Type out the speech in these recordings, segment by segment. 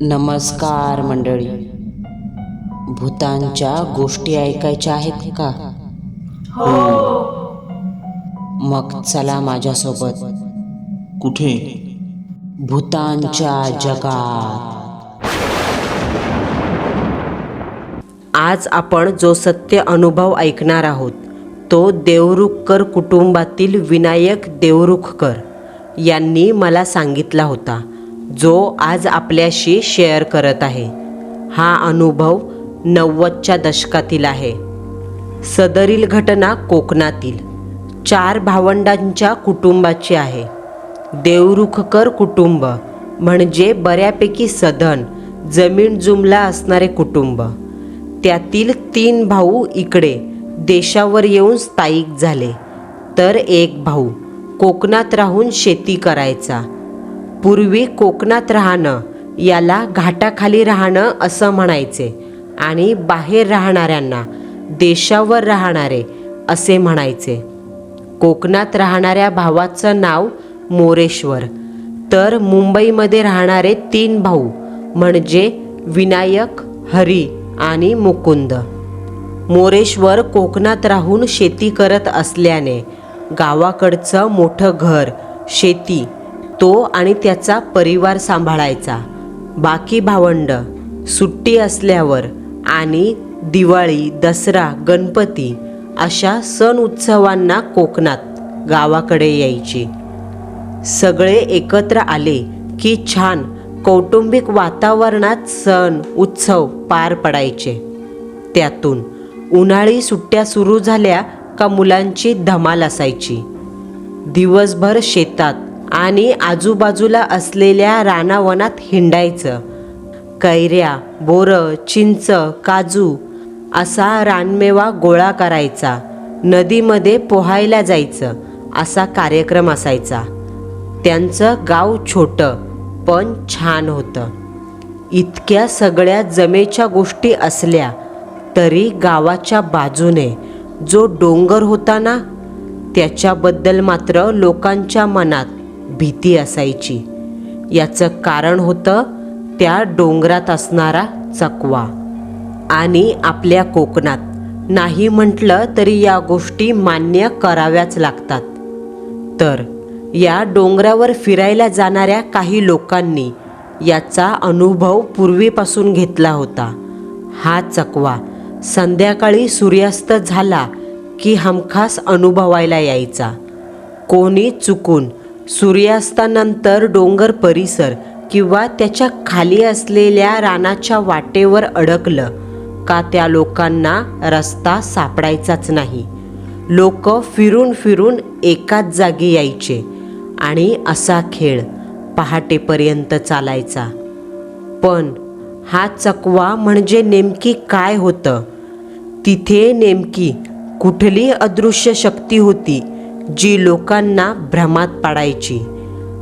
नमस्कार मंडळी. भूतांच्या गोष्टी ऐकायच्या आहेत का? मग चला माझ्यासोबत. कुठे? भूतांच्या जगात. आज आपण जो सत्य अनुभव ऐकणार आहोत तो देवरुखकर कुटुंबातील विनायक देवरुखकर यांनी मला सांगितला होता. जो आज आपल्याशी शेअर करत आहे. हा अनुभव नव्वदच्या दशकातील आहे. सदरील घटना कोकणातील. चार भावंडांच्या कुटुंबाची आहे. देवरुखकर कुटुंब म्हणजे बऱ्यापैकी सधन जमीन जुमला असणारे कुटुंब. त्यातील तीन भाऊ इकडे देशावर येऊन स्थायिक झाले. तर एक भाऊ कोकणात राहून शेती करायचा. पूर्वी कोकणात राहणं याला घाटाखाली राहणं असं म्हणायचे आणि बाहेर राहणाऱ्यांना देशावर राहणारे असे म्हणायचे. कोकणात राहणाऱ्या भावाचं नाव मोरेश्वर. तर मुंबईमध्ये राहणारे तीन भाऊ म्हणजे विनायक हरी आणि मुकुंद. मोरेश्वर कोकणात राहून शेती करत असल्याने गावाकडचं मोठं घर शेती तो आणि त्याचा परिवार सांभाळायचा. बाकी भावंड सुट्टी असल्यावर आणि दिवाळी दसरा गणपती अशा सण उत्सवांना कोकणात गावाकडे यायची. सगळे एकत्र आले की छान कौटुंबिक वातावरणात सण उत्सव पार पडायचे. त्यातून उन्हाळी सुट्ट्या सुरू झाल्या का मुलांची धमाल असायची. दिवसभर शेतात आणि आजूबाजूला असलेल्या रानावनात हिंडायचं. कैऱ्या बोरं चिंच काजू असा रानमेवा गोळा करायचा. नदीमध्ये पोहायला जायचं. असा कार्यक्रम असायचा. त्यांचं गाव छोटं पण छान होतं. इतक्या सगळ्या जमेच्या गोष्टी असल्या तरी गावाच्या बाजूने जो डोंगर होता ना त्याच्याबद्दल मात्र लोकांच्या मनात भीती असायची. याचं कारण होतं त्या डोंगरात असणारा चकवा. आणि आपल्या कोकणात. नाही म्हटलं तरी या गोष्टी मान्य कराव्याच लागतात. तर या डोंगरावर फिरायला जाणाऱ्या काही लोकांनी याचा अनुभव पूर्वीपासून घेतला होता. हा चकवा संध्याकाळी सूर्यास्त झाला की हमखास अनुभवायला यायचा. कोणी चुकून सूर्यास्तानंतर डोंगर परिसर किंवा त्याच्याखाली असलेल्या रानाच्या वाटेवर अडकलं का त्या लोकांना रस्ता सापडायचाच नाही. लोक फिरून फिरून एकाच जागी यायचे आणि असा खेळ पहाटेपर्यंत चालायचा. पण हा चकवा म्हणजे नेमकी काय होतं? तिथे नेमकी कुठली अदृश्य शक्ती होती? जी लोकांना भ्रमात पाडायची.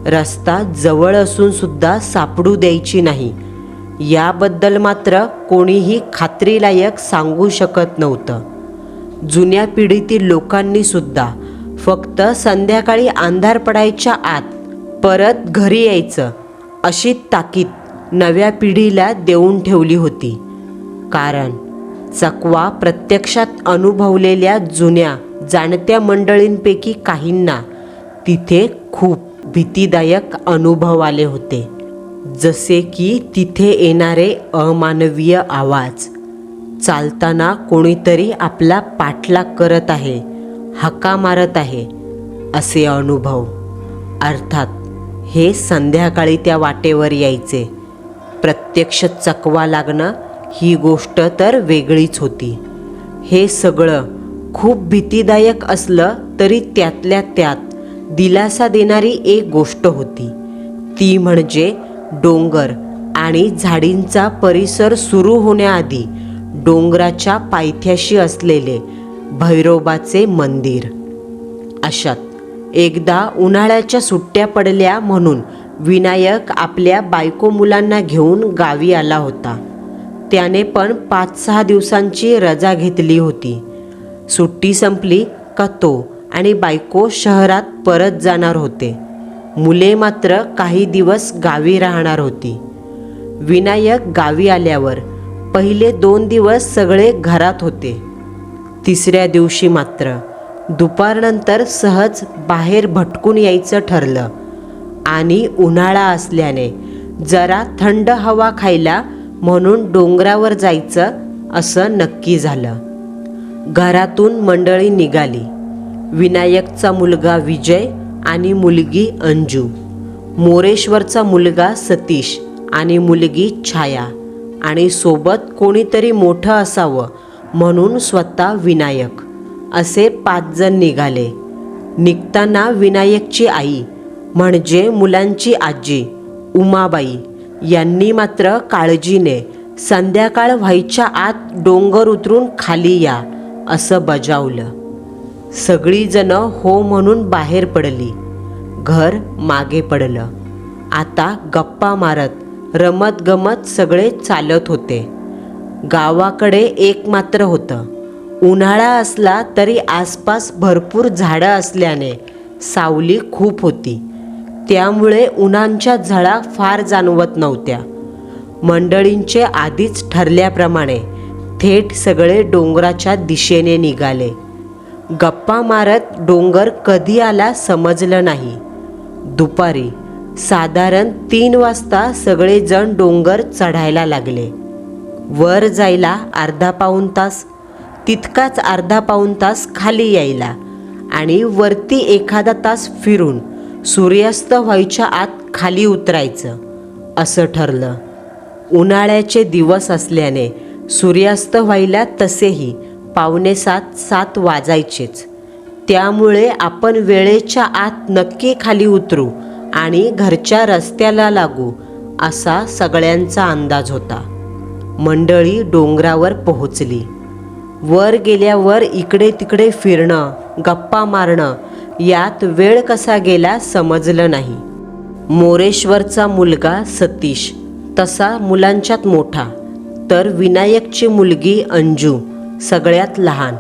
रस्ता जवळ असून सुद्धा सापडू द्यायची नाही. याबद्दल मात्र कोणीही खात्रीलायक सांगू शकत नव्हतं. जुन्या पिढीतील लोकांनी सुद्धा फक्त संध्याकाळी अंधार पडायच्या आत परत घरी यायचं अशी ताकीद नव्या पिढीला देऊन ठेवली होती. कारण चकवा प्रत्यक्षात अनुभवलेल्या जुन्या जाणत्या मंडळींपैकी काहींना तिथे खूप भीतीदायक अनुभव आले होते. जसे की तिथे येणारे अमानवीय आवाज. चालताना कोणीतरी आपला पाठलाग करत आहे हका मारत आहे असे अनुभव. अर्थात हे संध्याकाळी त्या वाटेवर यायचे. प्रत्यक्ष चकवा लागणं ही गोष्ट तर वेगळीच होती. हे सगळं खूप भीतीदायक असलं तरी त्यातल्या त्यात दिलासा देणारी एक गोष्ट होती. ती म्हणजे डोंगर आणि झाडींचा परिसर सुरू होण्याआधी डोंगराच्या पायथ्याशी असलेले भैरोबाचे मंदिर. अशात एकदा उन्हाळ्याच्या सुट्ट्या पडल्या म्हणून विनायक आपल्या बायको मुलांना घेऊन गावी आला होता. त्याने पण पाच सहा दिवसांची रजा घेतली होती. सुट्टी संपली का तो आणि बायको शहरात परत जाणार होते. मुले मात्र काही दिवस गावी राहणार होती. विनायक गावी आल्यावर पहिले दोन दिवस सगळे घरात होते. तिसऱ्या दिवशी मात्र दुपारनंतर सहज बाहेर भटकून यायचं ठरलं. आणि उन्हाळा असल्याने जरा थंड हवा खायला म्हणून डोंगरावर जायचं असं नक्की झालं. घरातून मंडळी निघाली. विनायकचा मुलगा विजय आणि मुलगी अंजू. मोरेश्वरचा मुलगा सतीश आणि मुलगी छाया. आणि सोबत कोणीतरी मोठं असावं म्हणून स्वतः विनायक. असे पाच जण निघाले. निघताना विनायकची आई म्हणजे मुलांची आजी उमाबाई यांनी मात्र काळजीने संध्याकाळ व्हायच्या आत डोंगर उतरून खाली या. असं बजावलं. सगळीजणं हो म्हणून बाहेर पडली. घर मागे पडलं. आता गप्पा मारत रमत गमत सगळे चालत होते. गावाकडे एक मात्र होतं. उन्हाळा असला तरी आसपास भरपूर झाडं असल्याने सावली खूप होती. त्यामुळे उन्हांच्या झळा फार जाणवत नव्हत्या. मंडळींचे आधीच ठरल्याप्रमाणे थेट सगळे डोंगराच्या दिशेने निघाले. गप्पा मारत डोंगर कधी आला समजलं नाही. दुपारी साधारण तीन वाजता सगळेजण डोंगर चढायला लागले. वर जायला अर्धा पाऊण तास तितकाच अर्धा पाऊण तास खाली यायला आणि वरती एखादा तास फिरून सूर्यास्त व्हायच्या आत खाली उतरायचं असं ठरलं. उन्हाळ्याचे दिवस असल्याने सूर्यास्त व्हायला तसेही पावणे सात सात वाजायचेच. त्यामुळे आपण वेळेच्या आत नक्की खाली उतरू आणि घरच्या रस्त्याला लागू असा सगळ्यांचा अंदाज होता. मंडळी डोंगरावर पोहोचली. वर गेल्यावर इकडे तिकडे फिरणं गप्पा मारणं यात वेळ कसा गेला समजलं नाही. मोरेश्वरचा मुलगा सतीश तसा मुलांच्यात मोठा. तर विनायकची मुलगी अंजू सगळ्यात लहान.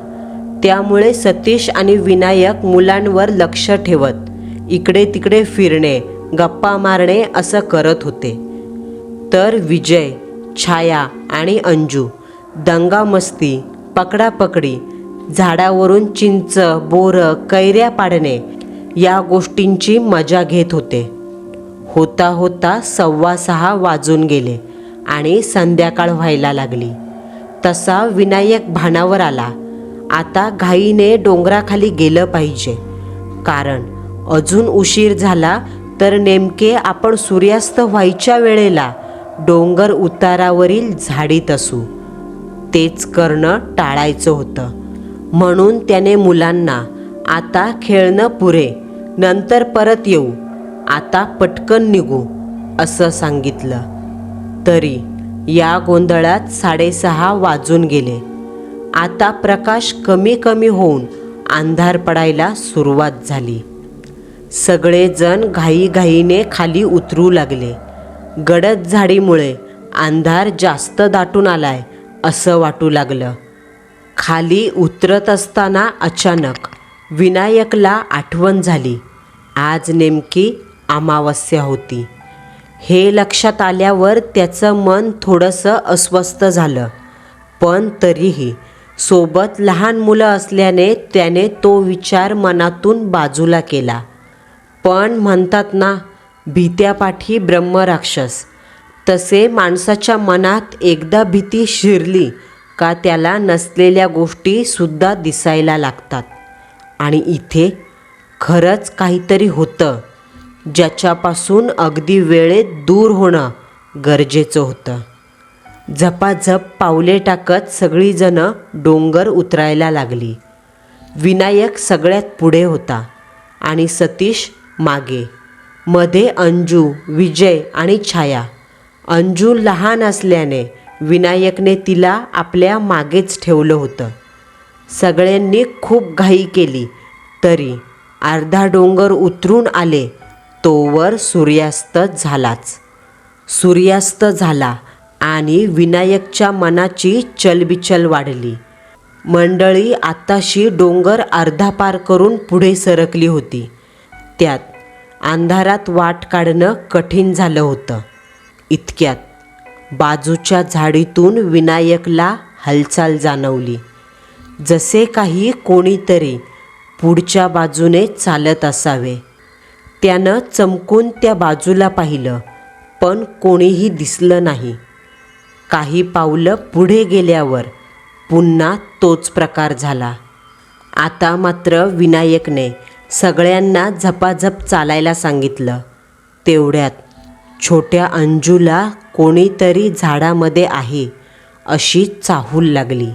त्यामुळे सतीश आणि विनायक मुलांवर लक्ष ठेवत इकडे तिकडे फिरणे गप्पा मारणे असं करत होते. तर विजय छाया आणि अंजू दंगामस्ती पकडापकडी झाडावरून चिंच बोरं कैऱ्या पाडणे या गोष्टींची मजा घेत होते. होता होता सव्वा सहा वाजून गेले. आणि संध्याकाळ व्हायला लागली. तसा विनायक भानावर आला. आता घाईने डोंगराखाली गेलं पाहिजे. कारण अजून उशीर झाला तर नेमके आपण सूर्यास्त व्हायच्या वेळेला डोंगर उतारावरील झाडीत असू. तेच करणं टाळायचं होतं. म्हणून त्याने मुलांना आता खेळणं पुरे नंतर परत येऊ. आता पटकन निघू असं सांगितलं. तरी या गोंधळात साडेसहा वाजून गेले. आता प्रकाश कमी कमी होऊन अंधार पडायला सुरुवात झाली. सगळेजण घाईघाईने खाली उतरू लागले. गडद झाडीमुळे अंधार जास्त दाटून आलाय असं वाटू लागलं. खाली उतरत असताना अचानक विनायकला आठवण झाली. आज नेमकी अमावस्या होती. हे लक्षात आल्यावर त्याचं मन थोडंसं अस्वस्थ झालं. पण तरीही सोबत लहान मुलं असल्याने त्याने तो विचार मनातून बाजूला केला. पण म्हणतात ना भीत्यापाठी ब्रह्मराक्षस. तसे माणसाच्या मनात एकदा भीती शिरली का त्याला नसलेल्या गोष्टीसुद्धा दिसायला लागतात. आणि इथे खरंच काहीतरी होतं. ज्याच्यापासून अगदी वेळेत दूर होणं गरजेचं होतं. झपाझप पावले टाकत सगळीजणं डोंगर उतरायला लागली. विनायक सगळ्यात पुढे होता आणि सतीश मागे. मध्ये अंजू विजय आणि छाया. अंजू लहान असल्याने विनायकने तिला आपल्या मागेच ठेवलं होतं. सगळ्यांनी खूप घाई केली तरी. अर्धा डोंगर उतरून आले तोवर सूर्यास्त झालाच. सूर्यास्त झाला आणि विनायकच्या मनाची चलबिचल वाढली. मंडळी आताशी डोंगर अर्धा पार करून पुढे सरकली होती. त्यात अंधारात वाट काढणं कठीण झालं होतं. इतक्यात बाजूच्या झाडीतून विनायकला हालचाल जाणवली. जसे काही कोणीतरी पुढच्या बाजूने चालत असावे. त्यानं चमकून त्या बाजूला पाहिलं पण कोणीही दिसलं नाही. काही पावलं पुढे गेल्यावर पुन्हा तोच प्रकार झाला. आता मात्र विनायकने सगळ्यांना झपाझप चालायला सांगितलं. तेवढ्यात छोट्या अंजूला कोणीतरी झाडामध्ये आहे अशी चाहूल लागली.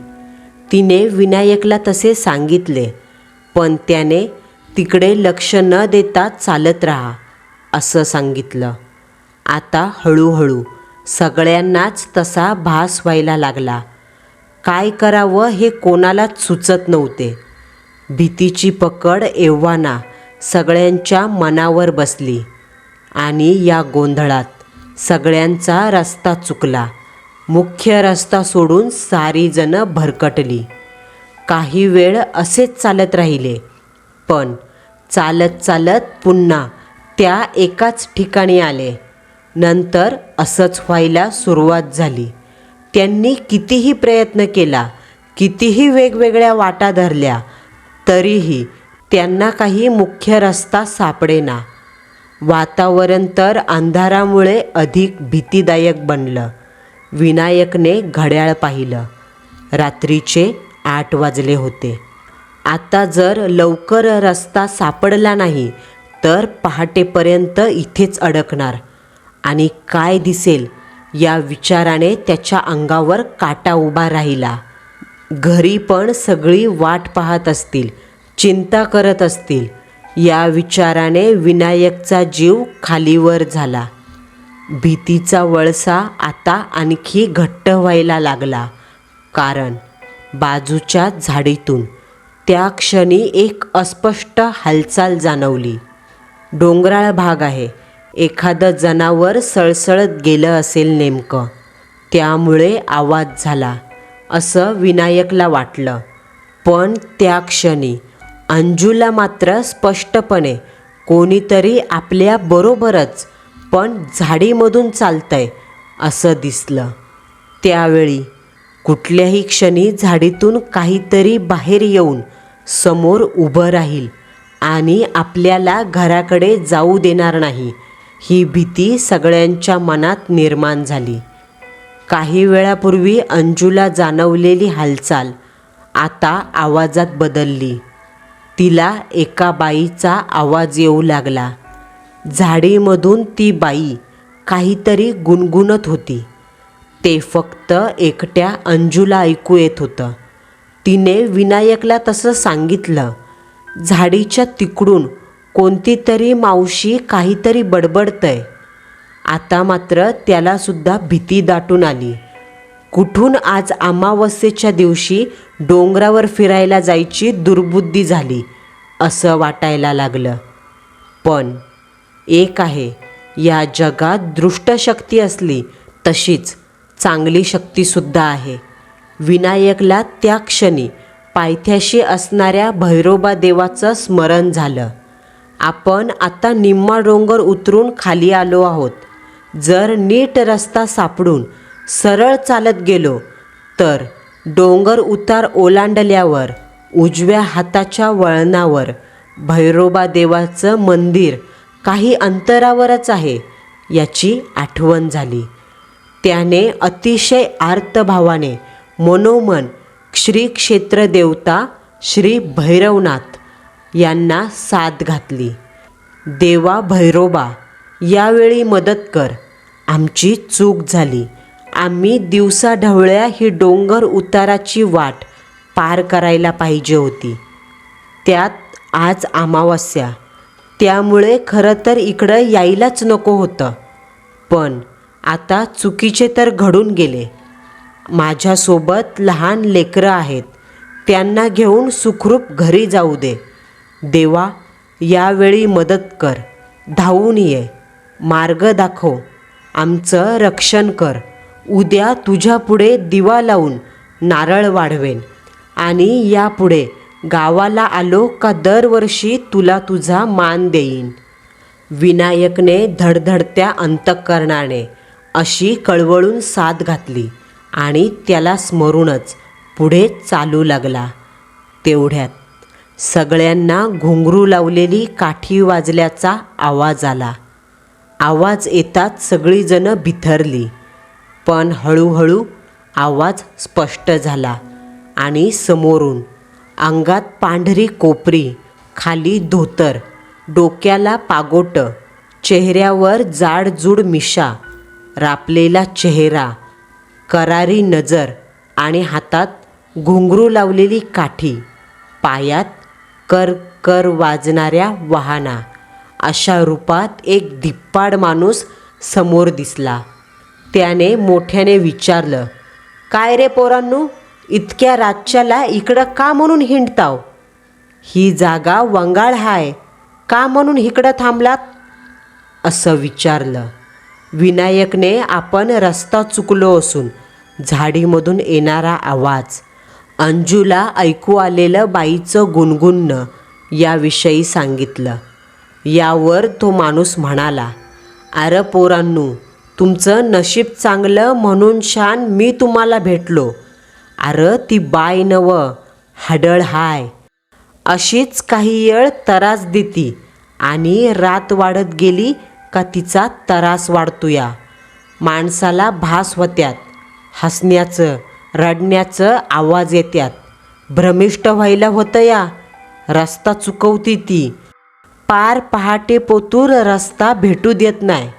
तिने विनायकला तसे सांगितले पण त्याने तिकडे लक्ष न देता चालत राहा असं सांगितलं. आता हळूहळू सगळ्यांनाच तसा भास व्हायला लागला. काय करावं हे कोणालाच सुचत नव्हते. भीतीची पकड एव्हाना सगळ्यांच्या मनावर बसली आणि या गोंधळात सगळ्यांचा रस्ता चुकला. मुख्य रस्ता सोडून सारी जणं भरकटली. काही वेळ असेच चालत राहिले पण चालत चालत पुन्हा त्या एकाच ठिकाणी आले. नंतर असंच व्हायला सुरुवात झाली. त्यांनी कितीही प्रयत्न केला कितीही वेगवेगळ्या वाटा धरल्या तरीही त्यांना काही मुख्य रस्ता सापडेना. वातावरण तर अंधारामुळे अधिक भीतीदायक बनलं. विनायकने घड्याळ पाहिलं. रात्रीचे आठ वाजले होते. आता जर लवकर रस्ता सापडला नाही तर पहाटेपर्यंत इथेच अडकणार. आणि काय दिसेल या विचाराने त्याच्या अंगावर काटा उभा राहिला. घरी पण सगळी वाट पाहत असतील चिंता करत असतील. या विचाराने विनायकचा जीव खालीवर झाला. भीतीचा वळसा आता आणखी घट्ट व्हायला लागला. कारण बाजूच्या झाडीतून त्या क्षणी एक अस्पष्ट हालचाल जाणवली. डोंगराळ भाग आहे. एखादं जनावर सळसळत गेलं असेल नेमकं. त्यामुळे आवाज झाला. असं विनायकला वाटलं. पण त्या क्षणी अंजूला मात्र स्पष्टपणे कोणीतरी आपल्या बरोबरच पण झाडीमधून चालतंय असं दिसलं. त्यावेळी कुठल्याही क्षणी झाडीतून काहीतरी बाहेर येऊन समोर उभं राहील आणि आपल्याला घराकडे जाऊ देणार नाही. ही भीती सगळ्यांच्या मनात निर्माण झाली. काही वेळापूर्वी अंजूला जाणवलेली हालचाल आता आवाजात बदलली. तिला एका बाईचा आवाज येऊ लागला. झाडीमधून ती बाई काहीतरी गुणगुणत होती. ते फक्त एकट्या अंजूला ऐकू येत होतं. तिने विनायकला तसं सांगितलं. झाडीच्या तिकडून कोणती तरी मावशी काहीतरी बडबडतंय. आता मात्र त्यालासुद्धा भीती दाटून आली. कुठून आज अमावस्येच्या दिवशी डोंगरावर फिरायला जायची दुर्बुद्धी झाली असं वाटायला लागलं. पण एक आहे या जगात दृष्टशक्ती असली तशीच चांगली शक्तीसुद्धा आहे. विनायकला त्या क्षणी पायथ्याशी असणाऱ्या भैरोबा देवाचं स्मरण झालं. आपण आता निम्मा डोंगर उतरून खाली आलो आहोत. जर नीट रस्ता सापडून सरळ चालत गेलो तर डोंगर उतार ओलांडल्यावर उजव्या हाताच्या वळणावर भैरोबा देवाचं मंदिर काही अंतरावरच आहे याची आठवण झाली. त्याने अतिशय आर्तभावाने मनोमन श्री क्षेत्र देवता श्री भैरवनाथ यांना साथ घातली. देवा भैरोबा यावेळी मदत कर. आमची चूक झाली. आम्ही दिवसाढवळ्या ही डोंगर उताराची वाट पार करायला पाहिजे होती. त्यात आज अमावस्या. त्यामुळे खरं तर इकडं यायलाच नको होतं. पण आता चुकीचे तर घडून गेले. माझ्यासोबत लहान लेकरं आहेत. त्यांना घेऊन सुखरूप घरी जाऊ दे. देवा यावेळी मदत कर. धावून ये. मार्ग दाखव. आमचं रक्षण कर. उद्या तुझ्यापुढे दिवा लावून नारळ वाढवेन. आणि यापुढे गावाला आलो का दरवर्षी तुला तुझा मान देईन. विनायकने धडधडत्या अंतकरणाने अशी कळवळून साथ घातली. आणि त्याला स्मरूनच पुढे चालू लागला. तेवढ्यात सगळ्यांना घुंगरू लावलेली काठी वाजल्याचा आवाज आला. आवाज येताच सगळीजणं बिथरली पण हळूहळू आवाज स्पष्ट झाला आणि समोरून अंगात पांढरी कोपरी खाली धोतर डोक्याला पागोटं चेहऱ्यावर जाडजूड मिशा रापलेला चेहरा करारी नजर आणि हातात घुंगरू लावलेली काठी पायात कर कर वाजणाऱ्या वाहना अशा रूपात एक धिप्पाड माणूस समोर दिसला. त्याने मोठ्याने विचारलं काय रे पोरांनू इतक्या रातच्याला इकडं का म्हणून हिंडताव? ही जागा वंगाळ हाय का म्हणून इकडं थांबलात? असं विचारलं. विनायकने आपण रस्ता चुकलो असून झाडीमधून येणारा आवाज अंजूला ऐकू आलेलं बाईचं गुणगुणणं याविषयी सांगितलं. यावर तो माणूस म्हणाला अरे पोरांनू तुमचं नशीब चांगलं म्हणून शान मी तुम्हाला भेटलो. अरे ती बाय नव हडळ हाय. अशीच काही येळ तरास देती आणि रात वाढत गेली का तिचा तरास वाढतोया? माणसाला भास होत्यात हसण्याचं रडण्याचं आवाज येत्यात. भ्रमिष्ट व्हायला होतं या रस्ता चुकवती ती. पार पहाटे पोतूर रस्ता भेटू देत नाही.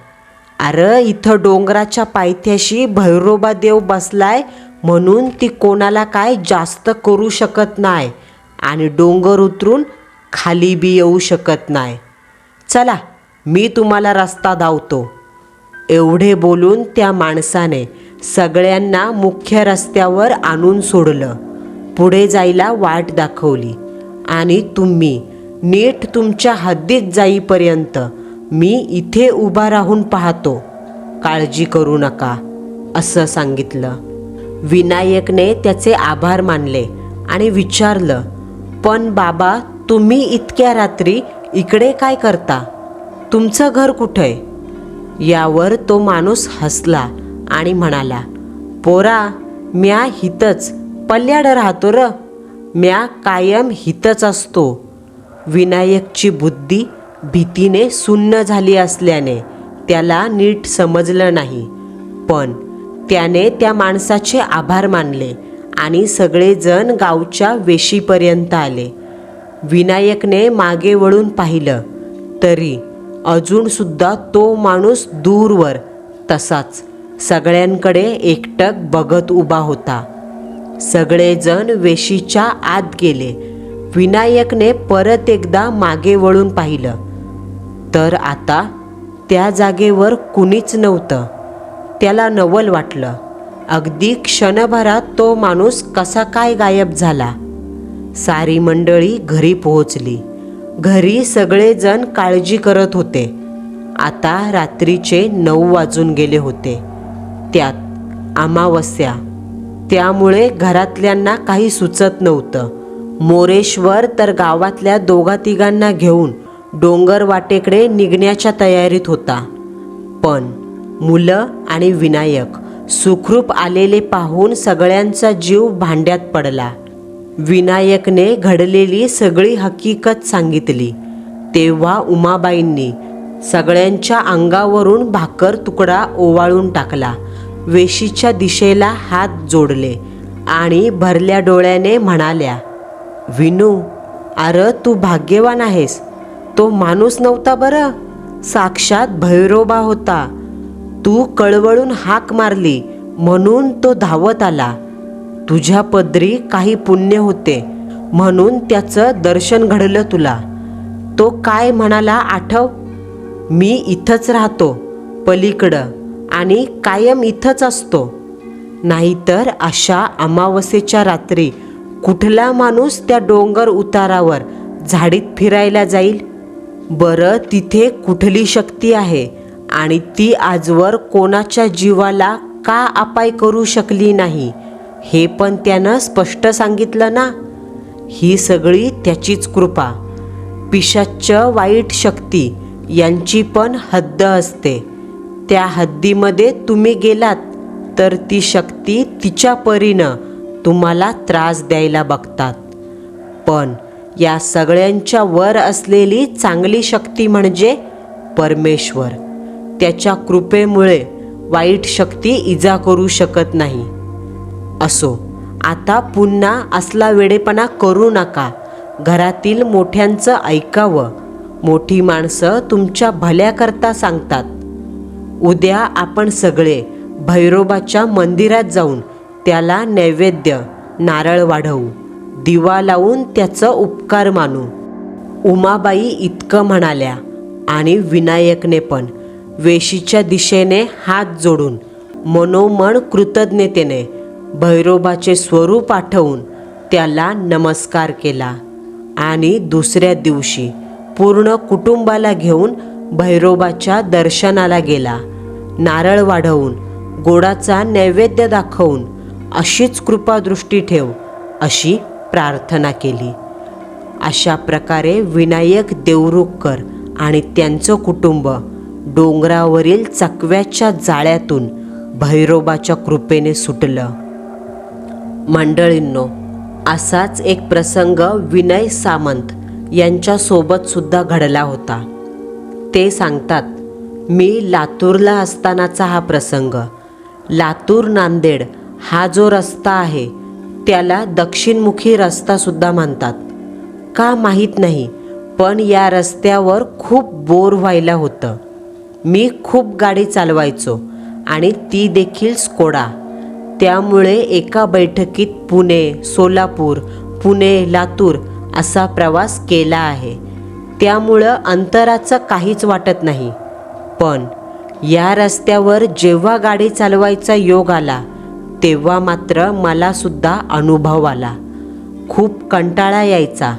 अरे इथं डोंगराच्या पायथ्याशी भैरोबा देव बसलाय म्हणून ती कोणाला काय जास्त करू शकत नाही आणि डोंगर उतरून खाली बी येऊ शकत नाही. चला मी तुम्हाला रस्ता धावतो एवढे बोलून त्या माणसाने सगळ्यांना मुख्य रस्त्यावर आणून सोडलं. पुढे जायला वाट दाखवली. आणि तुम्ही नीट तुमच्या हद्दीत जाईपर्यंत मी इथे उभा राहून पाहतो. काळजी करू नका असं सांगितलं. विनायकने त्याचे आभार मानले आणि विचारलं पण बाबा तुम्ही इतक्या रात्री इकडे काय करता? तुमचं घर कुठं आहे? यावर तो माणूस हसला आणि म्हणाला पोरा म्या हितच पल्ल्याड राहतो र. म्या कायम हितच असतो. विनायकची बुद्धी भीतीने सुन्न झाली असल्याने त्याला नीट समजलं नाही. पण त्याने त्या माणसाचे आभार मानले आणि सगळेजण गावच्या वेशीपर्यंत आले. विनायकने मागे वळून पाहिलं तरी अजूनसुद्धा तो माणूस दूरवर तसाच सगळ्यांकडे एकटक बघत उभा होता. सगळेजण वेशीच्या आत गेले. विनायकने परत एकदा मागे वळून पाहिलं. तर आता त्या जागेवर कुणीच नव्हतं. त्याला नवल वाटलं. अगदी क्षणभरात तो माणूस कसा काय गायब झाला? सारी मंडळी घरी पोहोचली. घरी सगळेजण काळजी करत होते. आता रात्रीचे नऊ वाजून गेले होते. त्यात अमावस्या. त्यामुळे घरातल्यांना काही सुचत नव्हतं. मोरेश्वर तर गावातल्या दोघा तिघांना घेऊन डोंगर वाटेकडे निघण्याच्या तयारीत होता. पण मुलं आणि विनायक सुखरूप आलेले पाहून सगळ्यांचा जीव भांड्यात पडला. विनायकने घडलेली सगळी हकीकत सांगितली. तेव्हा उमाबाईंनी सगळ्यांच्या अंगावरून भाकर तुकडा ओवाळून टाकला. वेशीच्या दिशेला हात जोडले आणि भरल्या डोळ्याने म्हणाल्या विनू अरे तू भाग्यवान आहेस. तो माणूस नव्हता बरं. साक्षात भैरोबा होता. तू कळवळून हाक मारली म्हणून तो धावत आला. तुझ्या पदरी काही पुण्य होते म्हणून त्याचं दर्शन घडलं तुला. तो काय म्हणाला आठव. मी इथंच राहतो पलीकडं आणि कायम इथंच असतो. नाहीतर अशा अमावस्येच्या रात्री कुठला माणूस त्या डोंगर उतारावर झाडीत फिरायला जाईल? बरं तिथे कुठली शक्ती आहे आणि ती आजवर कोणाच्या जीवाला का अपाय करू शकली नाही? हे पण त्यानं स्पष्ट सांगितलं ना? ही सगळी त्याचीच कृपा. पिशाच्च वाईट शक्ती यांची पण हद्द असते. त्या हद्दीमध्ये तुम्ही गेलात तर ती शक्ती तिच्या परीनं तुम्हाला त्रास द्यायला बघतात. पण या सगळ्यांच्या वर असलेली चांगली शक्ती म्हणजे परमेश्वर. त्याच्या कृपेमुळे वाईट शक्ती इजा करू शकत नाही. असो. आता पुन्हा असला वेडेपणा करू नका. घरातील मोठ्यांचं ऐकावं. मोठी माणसं तुमच्या भल्याकरता सांगतात. उद्या आपण सगळे भैरोबाच्या मंदिरात जाऊन त्याला नैवेद्य नारळ वाढवू. दिवा लावून त्याचं उपकार मानू. उमाबाई इतकं म्हणाल्या आणि विनायकने पण वेशीच्या दिशेने हात जोडून मनोमन कृतज्ञतेने भैरोबाचे स्वरूप आठवून त्याला नमस्कार केला आणि दुसऱ्या दिवशी पूर्ण कुटुंबाला घेऊन भैरोबाच्या दर्शनाला गेला. नारळ वाढवून गोडाचा नैवेद्य दाखवून अशीच कृपादृष्टी ठेव अशी प्रार्थना केली. अशा प्रकारे विनायक देवरुखकर आणि त्यांचं कुटुंब डोंगरावरील चकव्याच्या जाळ्यातून भैरोबाच्या कृपेने सुटलं. मंडळींनो असाच एक प्रसंग विनय सामंत यांच्यासोबत सुद्धा घडला होता. ते सांगतात मी लातूरला असतानाचा हा प्रसंग. लातूर नांदेड हा जो रस्ता आहे त्याला दक्षिणमुखी रस्तासुद्धा म्हणतात. का माहीत नाही पण या रस्त्यावर खूप बोर व्हायला होतं. मी खूप गाडी चालवायचो आणि ती देखील स्कोडा. त्यामुळे एका बैठकीत पुणे सोलापूर पुणे लातूर असा प्रवास केला आहे. त्यामुळं अंतराचं काहीच वाटत नाही. पण या रस्त्यावर जेव्हा गाडी चालवायचा योग आला तेव्हा मात्र मलासुद्धा अनुभव आला. खूप कंटाळा यायचा.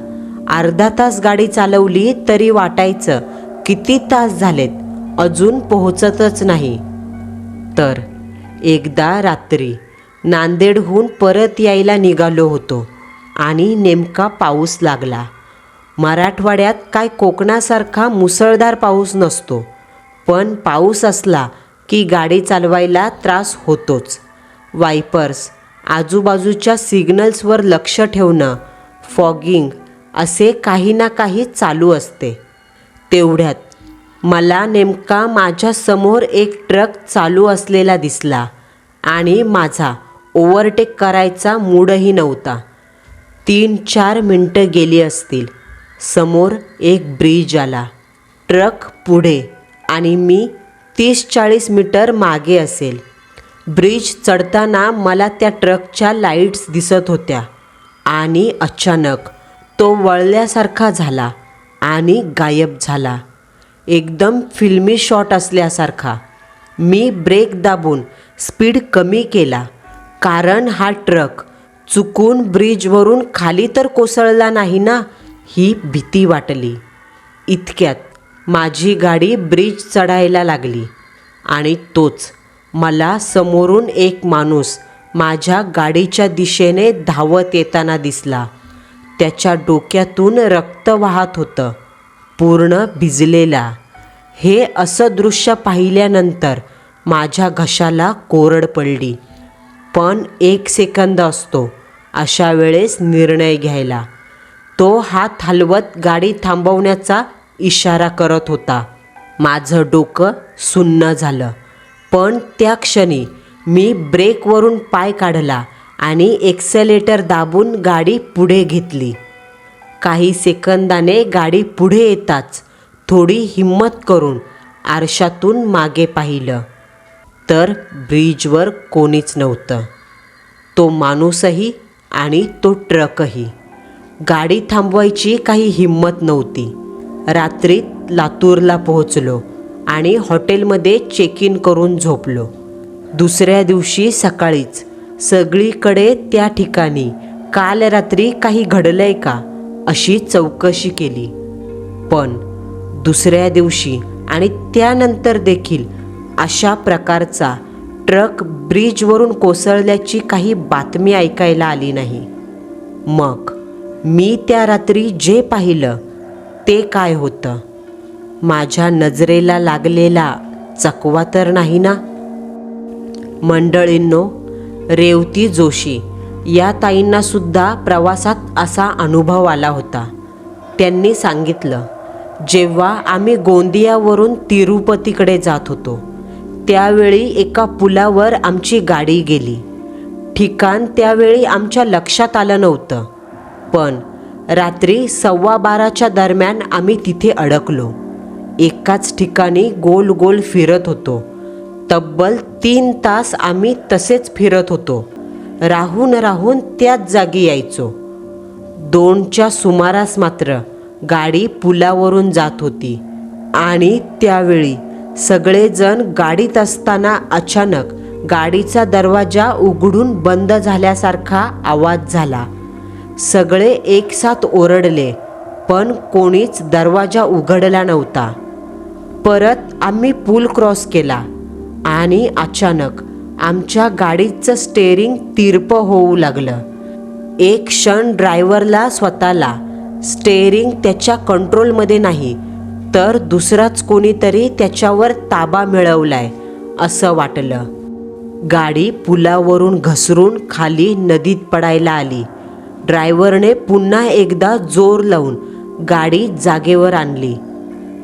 अर्धा तास गाडी चालवली तरी वाटायचं किती तास झालेत? अजून पोहोचतच नाही. तर एकदा रात्री नांदेडहून परत यायला निघालो होतो आणि नेमका पाऊस लागला. मराठवाड्यात काय कोकणासारखा मुसळधार पाऊस नसतो पण पाऊस असला की गाडी चालवायला त्रास होतोच. वायपर्स आजूबाजूच्या सिग्नल्सवर लक्ष ठेवणं फॉगिंग असे काही ना काही चालू असते. तेवढ्यात मला नेमका माझ्यासमोर एक ट्रक चालू असलेला दिसला आणि माझा ओव्हरटेक करायचा मूडही नव्हता. तीन चार मिनटं गेली असतील. समोर एक ब्रिज आला. ट्रक पुढे आणि मी तीस चाळीस मीटर मागे असेल. ब्रिज चढताना मला त्या ट्रकच्या लाईट्स दिसत होत्या आणि अचानक तो वळल्यासारखा झाला आणि गायब झाला. एकदम फिल्मी शॉट असल्यासारखा. मी ब्रेक दाबून स्पीड कमी केला. कारण हा ट्रक चुकून ब्रिजवरून खाली तर कोसळला नाही ना ही भीती वाटली. इतक्यात माझी गाडी ब्रिज चढायला लागली आणि तोच मला समोरून एक माणूस माझ्या गाडीच्या दिशेने धावत येताना दिसला. त्याच्या डोक्यातून रक्त वाहत होतं पूर्ण भिजलेला. हे असं दृश्य पाहिल्यानंतर माझ्या घशाला कोरड पडली. पण एक सेकंद असतो अशा वेळेस निर्णय घ्यायला. तो हात हलवत गाडी थांबवण्याचा इशारा करत होता. माझं डोकं सुन्न झालं. पण त्या क्षणी मी ब्रेकवरून पाय काढला आणि एक्सेलेटर दाबून गाडी पुढे घेतली. काही सेकंदाने गाडी पुढे येताच थोडी हिंमत करून आरशातून मागे पाहिलं. तर ब्रिजवर कोणीच नव्हतं. तो माणूसही आणि तो ट्रकही. गाडी थांबवायची काही हिंमत नव्हती. रात्रीत लातूरला पोहोचलो आणि हॉटेलमध्ये चेक इन करून झोपलो. दुसऱ्या दिवशी सकाळीच. सगळीकडे त्या ठिकाणी. काल रात्री काही घडलंय का? अशी चौकशी केली. पण दुसऱ्या दिवशी आणि त्यानंतर देखील अशा प्रकारचा ट्रक ब्रिजवरून कोसळल्याची काही बातमी ऐकायला आली नाही. मग मी त्या रात्री जे पाहिलं ते काय होतं? माझ्या नजरेला लागलेला चकवा तर नाही ना? मंडळींनो रेवती जोशी या ताईंना सुद्धा प्रवासात असा अनुभव आला होता. त्यांनी सांगितलं जेव्हा आम्ही गोंदियावरून तिरुपतीकडे जात होतो त्यावेळी एका पुलावर आमची गाडी गेली. ठिकाण त्यावेळी आमच्या लक्षात आलं नव्हतं. पण रात्री सव्वा बाराच्या दरम्यान आम्ही तिथे अडकलो. एकाच ठिकाणी गोल गोल फिरत होतो. तब्बल तीन तास आम्ही तसेच फिरत होतो. राहून राहून त्याच जागी यायचो. दोनच्या सुमारास मात्र गाडी पुलावरून जात होती आणि त्यावेळी सगळेजण गाडीत असताना अचानक गाडीचा दरवाजा उघडून बंद झाल्यासारखा आवाज झाला. सगळे एकसाथ ओरडले पण कोणीच दरवाजा उघडला नव्हता. परत आम्ही पूल क्रॉस केला आणि अचानक आमच्या गाडीचं स्टेअरिंग तिरपं होऊ लागलं. एक क्षण ड्रायव्हरला स्वतःला स्टेअरिंग त्याच्या कंट्रोलमध्ये नाही तर दुसराच कोणीतरी त्याच्यावर ताबा मिळवलाय असं वाटलं. गाडी पुलावरून घसरून खाली नदीत पडायला आली. ड्रायव्हरने पुन्हा एकदा जोर लावून गाडी जागेवर आणली.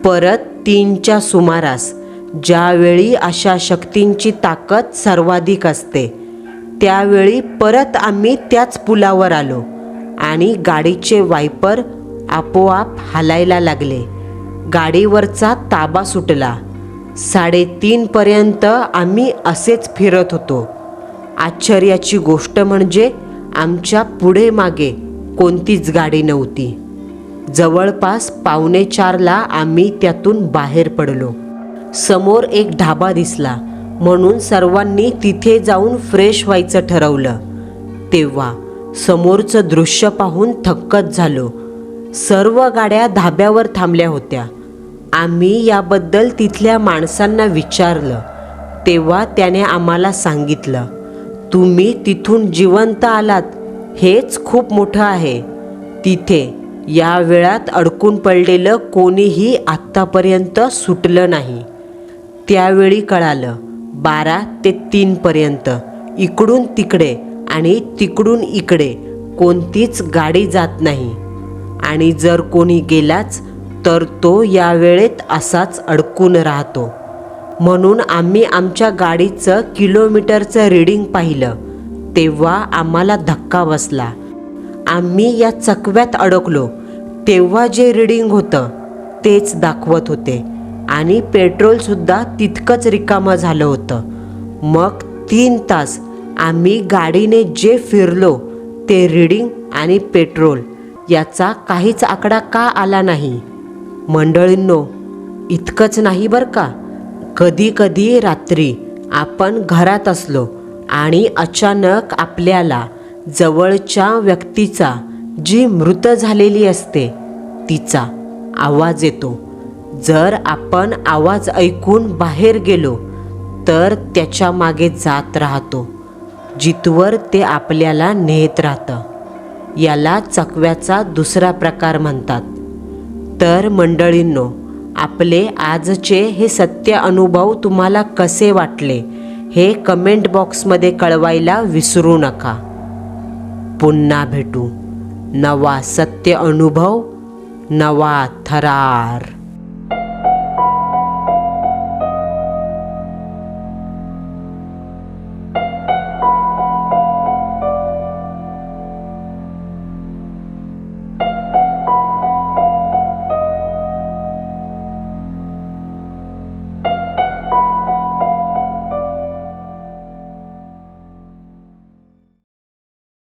परत तीनच्या सुमारास ज्यावेळी अशा शक्तींची ताकद सर्वाधिक असते त्यावेळी परत आम्ही त्याच पुलावर आलो आणि गाडीचे वायपर आपोआप हालायला लागले. गाडीवरचा ताबा सुटला. साडेतीनपर्यंत आम्ही असेच फिरत होतो. आश्चर्याची गोष्ट म्हणजे आमच्या पुढे मागे कोणतीच गाडी नव्हती. जवळपास पावणे चारला आम्ही त्यातून बाहेर पडलो. समोर एक ढाबा दिसला म्हणून सर्वांनी तिथे जाऊन फ्रेश व्हायचं ठरवलं. तेव्हा समोरचं दृश्य पाहून थक्कच झालो. सर्व गाड्या धाब्यावर थांबल्या होत्या. आम्ही याबद्दल तिथल्या माणसांना विचारलं. तेव्हा त्याने आम्हाला सांगितलं तुम्ही तिथून जिवंत आलात हेच खूप मोठं आहे. तिथे या वेळात अडकून पडलेलं कोणीही आत्तापर्यंत सुटलं नाही. त्यावेळी कळालं बारा ते तीनपर्यंत इकडून तिकडे आणि तिकडून इकडे कोणतीच गाडी जात नाही. आणि जर कोणी गेलाच तर तो या वेळेत असाच अडकून राहतो. म्हणून आम्ही आमच्या गाडीचं किलोमीटरचं रीडिंग पाहिलं. तेव्हा आम्हाला धक्का बसला. आम्ही या चकव्यात अडकलो. तेव्हा जे रीडिंग होतं तेच दाखवत होते. आणि पेट्रोलसुद्धा तितकंच रिकामं झालं होतं. मग तीन तास आम्ही गाडीने जे फिरलो ते रीडिंग आणि पेट्रोल याचा काहीच आकडा का आला नाही? मंडळींनो इतकंच नाही बरं का? कधी कधी रात्री आपण घरात असलो आणि अचानक आपल्याला जवळच्या व्यक्तीचा जी मृत झालेली असते तिचा आवाज येतो. जर आपण आवाज ऐकून बाहेर गेलो तर त्याच्यामागे जात राहतो जिथवर ते आपल्याला नेत राहतं. याला चकव्याचा दुसरा प्रकार म्हणतात. तर मंडळींनो आपले आजचे हे सत्य अनुभव तुम्हाला कसे वाटले हे कमेंट बॉक्समध्ये कळवायला विसरू नका. पुन्हा भेटू. नवा सत्य अनुभव नवा थरार.